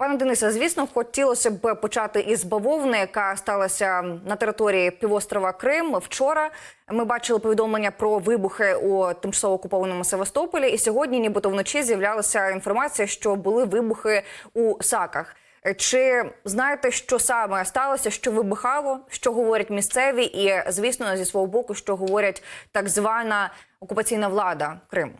Пане Денисе, звісно, хотілося б почати із бавовни, яка сталася на території півострова Крим. Вчора ми бачили повідомлення про вибухи у тимчасово окупованому Севастополі. І сьогодні, нібито вночі, з'являлася інформація, що були вибухи у Саках. Чи знаєте, що саме сталося, що вибухало, що говорять місцеві, і звісно, зі свого боку, що говорять так звана окупаційна влада Криму?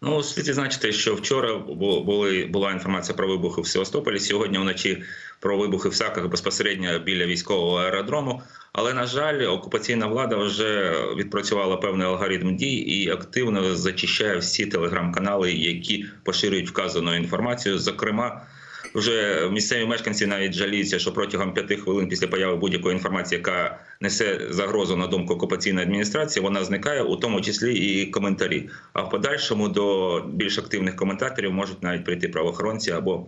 Ну, слід зазначити, що вчора були була інформація про вибухи в Севастополі. Сьогодні вночі про вибухи в Саках безпосередньо біля військового аеродрому. Але на жаль, окупаційна влада вже відпрацювала певний алгоритм дій і активно зачищає всі телеграм-канали, які поширюють вказану інформацію. Зокрема, вже місцеві мешканці навіть жаліються, що протягом п'яти хвилин після появи будь-якої інформації, яка несе загрозу на думку окупаційної адміністрації, вона зникає, у тому числі і коментарі. А в подальшому до більш активних коментаторів можуть навіть прийти правоохоронці або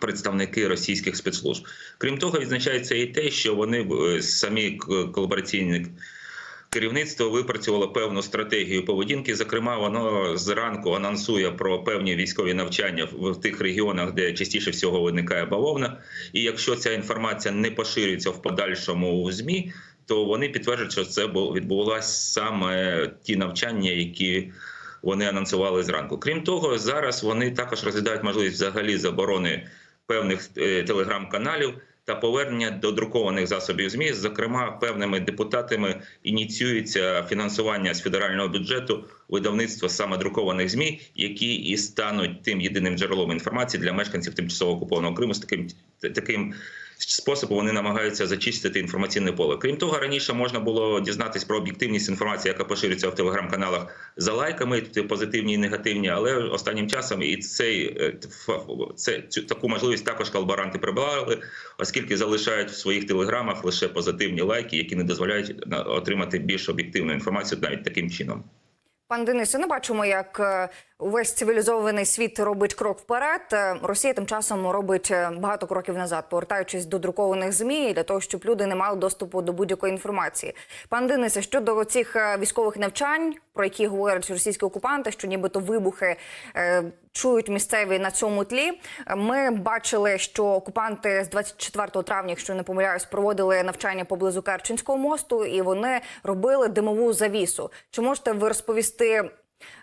представники російських спецслужб. Крім того, відзначається і те, що вони е, самі колабораційні керівництво випрацювало певну стратегію поведінки. Зокрема, воно зранку анонсує про певні військові навчання в тих регіонах, де частіше всього виникає бавовна. І якщо ця інформація не поширюється в подальшому у змі, то вони підтверджують, що це бу- відбулося саме ті навчання, які вони анонсували зранку. Крім того, зараз вони також розглядають можливість взагалі заборони певних е, телеграм-каналів та повернення до друкованих засобів ЗМІ. Зокрема, певними депутатами ініціюється фінансування з федерального бюджету видавництва саме друкованих ЗМІ, які і стануть тим єдиним джерелом інформації для мешканців тимчасово окупованого Криму. З таким таким способом вони намагаються зачистити інформаційне поле. Крім того, раніше можна було дізнатись про об'єктивність інформації, яка поширюється в телеграм-каналах за лайками, позитивні і негативні. Але останнім часом і цей е, це цю таку можливість також колаборанти прибрали, оскільки залишають в своїх телеграмах лише позитивні лайки, які не дозволяють отримати більш об'єктивну інформацію навіть таким чином. Пан Денисе, не бачимо, як е, увесь цивілізований світ робить крок вперед. Е, Росія тим часом робить е, багато кроків назад, повертаючись до друкованих змі для того, щоб люди не мали доступу до будь-якої інформації. Пан Денисе, щодо цих е, військових навчань, про які говорять російські окупанти, що нібито вибухи чують місцеві на цьому тлі. Ми бачили, що окупанти з 24 травня, якщо не помиляюсь, проводили навчання поблизу Керченського мосту, і вони робили димову завісу. Чи можете ви розповісти?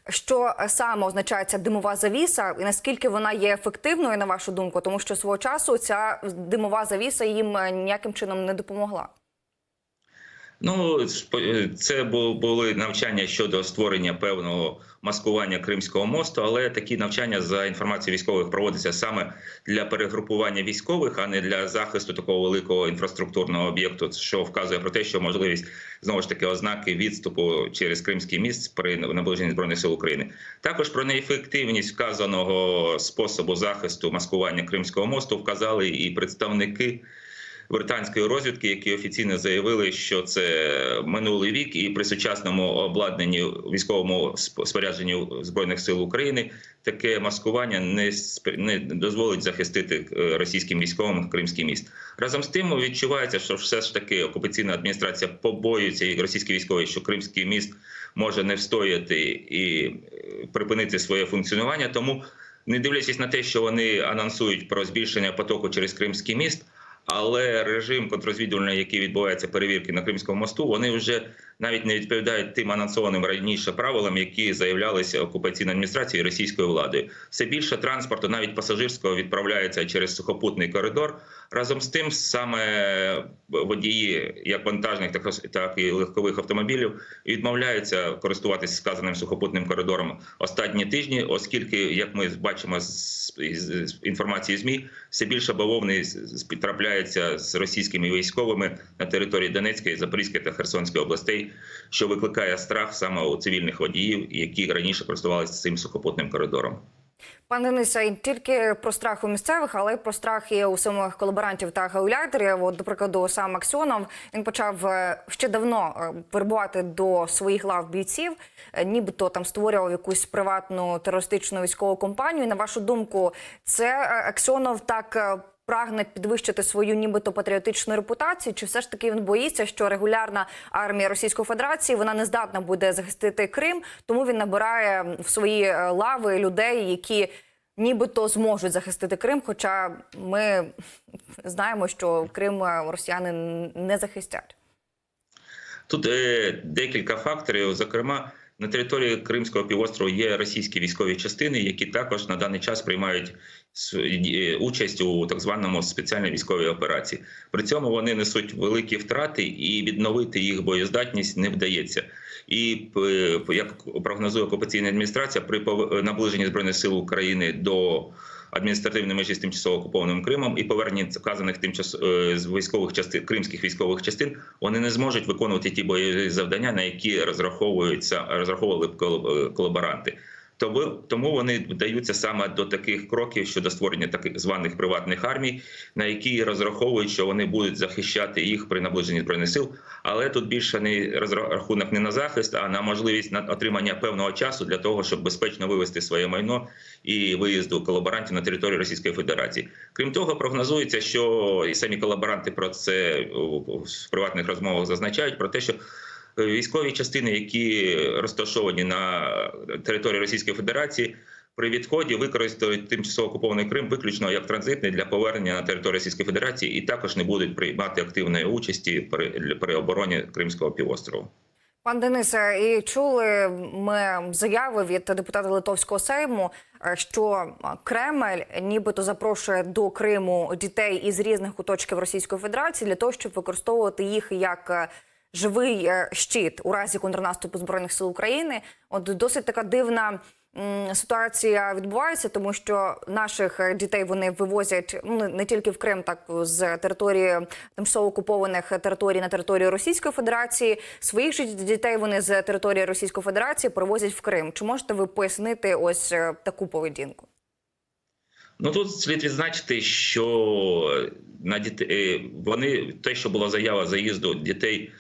Що саме означає ця димова завіса, і наскільки вона є ефективною, на вашу думку, тому що свого часу ця димова завіса їм е, ніяким чином не допомогла. Ну це були навчання щодо створення певного маскування Кримського мосту, але такі навчання за інформацією військових проводяться саме для перегрупування військових, а не для захисту такого великого інфраструктурного об'єкту, що вказує про те, що можливість знову ж таки ознаки відступу через Кримський міст при наближенні збройних сил України. Також про неефективність вказаного способу захисту маскування Кримського мосту вказали і представники британської розвідки, які офіційно заявили, що це минулий вік, і при сучасному обладнанні військовому сп- спорядженні збройних сил України таке маскування не не дозволить захистити е, російським військовим кримський міст. Разом з тим відчувається, що все ж таки окупаційна адміністрація побоюється і російські військові, що кримський міст може не встояти і е, припинити своє функціонування. Тому, не дивлячись на те, що вони анонсують про збільшення потоку через Кримський міст. Але режим контрозвідувальний, який відбувається перевірки на Кримському мосту, вони вже навіть не відповідають тим анонсованим раніше правилам, які заявлялися окупаційною адміністрацією і російською владою. Все більше транспорту, навіть пасажирського, відправляється через сухопутний коридор. Разом з тим, саме водії, як вантажних, так і- легкових автомобілів, відмовляються користуватися сказаним сухопутним коридором останні тижні, оскільки, як ми бачимо з інформації змі, все більше бавовни трапляється з російськими військовими на території Донецької, Запорізької та Херсонської областей, що викликає страх саме у цивільних водіїв, які раніше користувалися цим сухопутним коридором. Пане Денисе, тільки про страх у місцевих, але й про страх і у самих колаборантів та гауляйтерів. От, до прикладу, сам Аксьонов він почав е, ще давно е, вербувати до своїх лав бійців, е, нібито там створював якусь приватну терористичну військову компанію. На вашу думку, це Аксьонов так. Прагне підвищити свою нібито патріотичну репутацію, чи все ж таки він боїться, що регулярна армія Російської Федерації вона не здатна буде захистити Крим, тому він набирає в свої е, лави людей, які нібито зможуть захистити Крим. Хоча ми знаємо, що Крим е, росіяни не захистять. Тут е, декілька факторів. Зокрема, на території Кримського півострову є російські військові частини, які також на даний час приймають е, участь у так званому спеціальній військовій операції. При цьому вони несуть великі втрати, і відновити їх боєздатність не вдається. І е, як прогнозує окупаційна адміністрація, при наближенні збройних сил України до адміністративної межі з тимчасово окупованим Кримом і повернення вказаних тимчас е, з військових частин кримських військових частин, вони не зможуть виконувати ті бойові завдання, на які розраховуються розраховували е, колаборанти. Тому, вони вдаються саме до таких кроків щодо створення таких званих приватних армій, на які розраховують, що вони будуть захищати їх при наближенні збройних сил. Але тут більше не розрахунок не на захист, а на можливість на отримання певного часу для того, щоб безпечно вивести своє майно і виїзду колаборантів на територію Російської Федерації. Крім того, прогнозується, що і самі колаборанти про це в приватних розмовах зазначають про те, що військові частини, які розташовані на території Російської Федерації, при відході використають тимчасово окупований Крим виключно як транзитний для повернення на територію Російської Федерації, і також не будуть приймати активної участі при, при обороні Кримського півострову. Пан Денисе, і чули ми заяви від депутата Литовського сейму, е, що Кремль нібито запрошує до Криму дітей із різних куточків Російської Федерації для того, щоб використовувати їх як е, живий е, щит у разі контрнаступу збройних сил України. От досить така дивна. Ситуація відбувається, тому що наших е, дітей вони вивозять ну не- тільки в Крим, так з території тимчасово окупованих територій на територію Російської Федерації. Своїх же дітей вони з території Російської Федерації привозять в Крим. Чи можете ви пояснити ось е, таку поведінку? Ну тут слід відзначити, що на дітей вони те, що була заява заїзду дітей,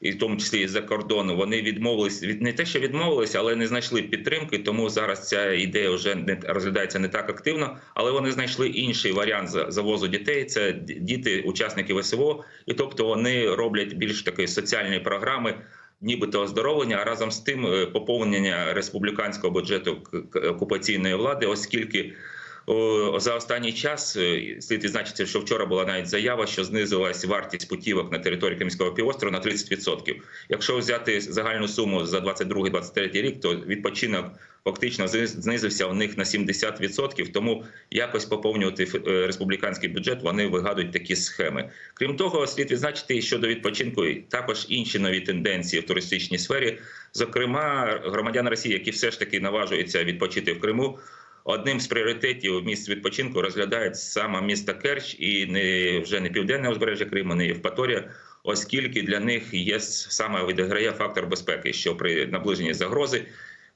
і в тому числі і за кордону, вони відмовились від не те, що відмовились, але не знайшли підтримки. Тому зараз ця ідея вже не розглядається не так активно. Але вони знайшли інший варіант за- завозу дітей. Це діти, учасники ВСВО, і тобто вони роблять більш такої соціальної програми. Нібито оздоровлення, а разом з тим е, поповнення республіканського бюджету окупаційної влади, оскільки За останній час е, слід відзначити, що вчора була навіть заява, що знизилась вартість путівок на території Кримського півострова на 30%. Якщо взяти загальну суму за 22-23 рік, то відпочинок фактично зниз- знизився у них на 70%, Тому якось поповнювати е, республіканський бюджет вони вигадують такі схеми. Крім того, слід відзначити щодо відпочинку також інші нові тенденції в туристичній сфері. Зокрема, громадяни Росії, які все ж таки наважуються відпочити в Криму. Одним з пріоритетів місць відпочинку розглядають саме місто Керч і не вже не південне узбережжя Криму, не Євпаторія, оскільки для них є саме відіграє фактор безпеки, що при наближенні загрози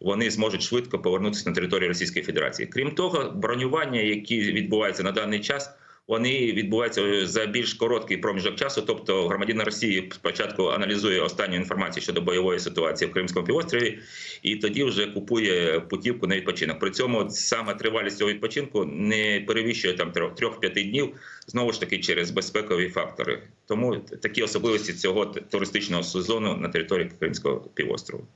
вони зможуть швидко повернутися на територію Російської Федерації. Крім того, бронювання, які відбуваються на даний час. Вони відбуваються за більш короткий проміжок часу. Тобто, громадянин Росії спочатку аналізує останню інформацію щодо бойової ситуації в Кримському півострові, і тоді вже купує путівку на відпочинок. При цьому саме тривалість цього відпочинку не перевищує там трьох-п'яти днів. Знову ж таки через безпекові фактори. Тому такі особливості цього туристичного сезону на території Кримського півострову.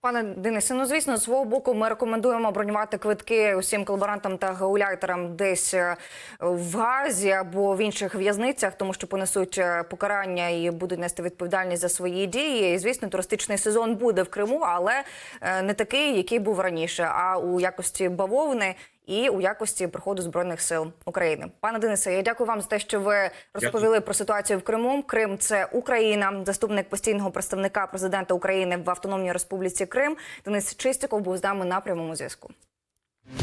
Пане Денисе, ну звісно, з свого боку, ми рекомендуємо бронювати квитки усім колаборантам та гауляйтерам десь е, в Газі або в інших в'язницях, тому що понесуть е, покарання і будуть нести відповідальність за свої дії. І звісно, туристичний сезон буде в Криму, але е, не такий, який був раніше, а у якості бавовни. І у якості приходу збройних сил України, пане Денисе, я дякую вам за те, що ви розповіли про ситуацію в Криму. Крим це Україна, заступник постійного представника президента України в Автономній Республіці Крим. Денис Чистяков був з нами на прямому зв'язку.